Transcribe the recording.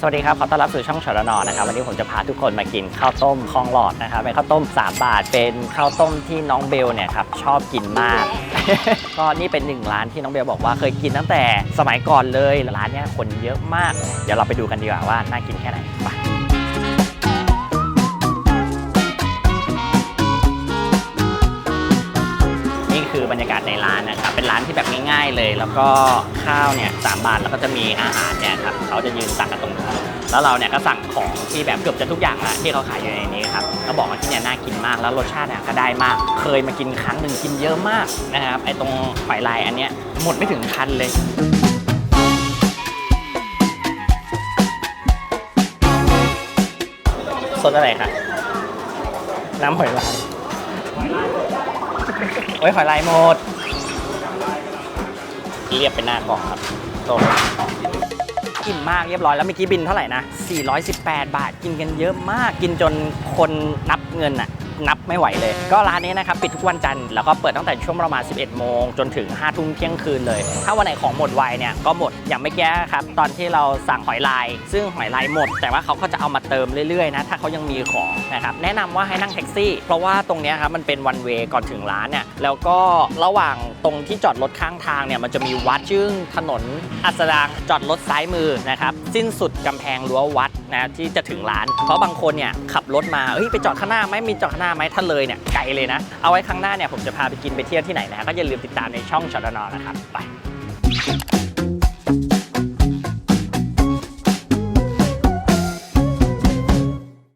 สวัสดีครับ ขอต้อนรับสู่ช่องชรนนะครับ วันนี้ผมจะพาทุกคนมากินข้าวต้มคลองหลอดนะครับ เป็นข้าวต้ม 3 บาท เป็นข้าวต้มที่น้องเบลเนี่ยครับชอบกินมาก ก็นี่เป็นหนึ่งร้านที่น้องเบลบอกว่าเคยกินตั้งแต่สมัยก่อนเลย ร้านเนี้ยคนเยอะมาก เดี๋ยวเราไปดูกันดีกว่าว่าน่ากินแค่ไหนไป รรยากาศในร้านนะครับเป็นร้านที่แบบง่ายๆเลย แล้วก็ข้าวเนี่ยสามบาทแล้วก็จะมีอาหารเนี่ยครับเขาจะยืนตักกันตรงนี้แล้วเราเนี่ยก็สั่งของที่แบบเกือบจะทุกอย่างละที่เขาขายอยู่ในนี้ครับก็บอกว่าที่เนี่ยน่ากินมากแล้วรสชาติเนี่ยก็ได้มาก เคยมากินครั้งหนึ่งกินเยอะมากนะครับไอ้ตรงหอยลายอันเนี้ยหมดไม่ถึงพันเลยสดอะไรคะน้ำหอยลาย โอ้ยหอยลายหมด เรียบเป็นหน้ากล่องครับโตกินมากเรียบร้อยแล้วเมื่อกี้บินเท่าไหร่นะ 418 บาทกินกันเยอะมากกินจนคนนับเงินอะ นับไม่ไหวเลย ก็ร้านนี้นะครับปิดทุกวันจันทร์แล้วก็เปิดตั้งแต่ช่วงประมาณ 11 โมง จนถึง 5 ทุ่มเที่ยงคืนเลย ถ้าวันไหนของหมดไวเนี่ยก็หมดอย่างไม่แก้ครับตอนที่เราสั่งหอยลาย ซึ่งหอยลายหมด แต่ว่าเขาก็จะเอามาเติมเรื่อยๆนะถ้าเขายังมีของนะครับแนะนำว่าให้นั่งแท็กซี่ เพราะว่าตรงนี้ครับมันเป็นวันเวก่อนถึงร้านเนี่ยแล้วก็ระหว่างตรงที่จอดรถข้างทางเนี่ยมันจะมีวัดชื่อถนนอัสดางจอดรถซ้ายมือนะครับสิ้นสุดกำแพงรั้ววัด นะที่จะถึงร้าน เพราะบางคนเนี่ยขับรถมาเฮ้ยไปจอดข้างหน้าไหมมีจอดข้างหน้าไหมถ้าเลยเนี่ยไกลเลยนะ เอาไว้ข้างหน้าเนี่ยผมจะพาไปกินไปเที่ยวที่ไหนนะก็อย่าลืมติดตามในช่องชอตนอนะครับไป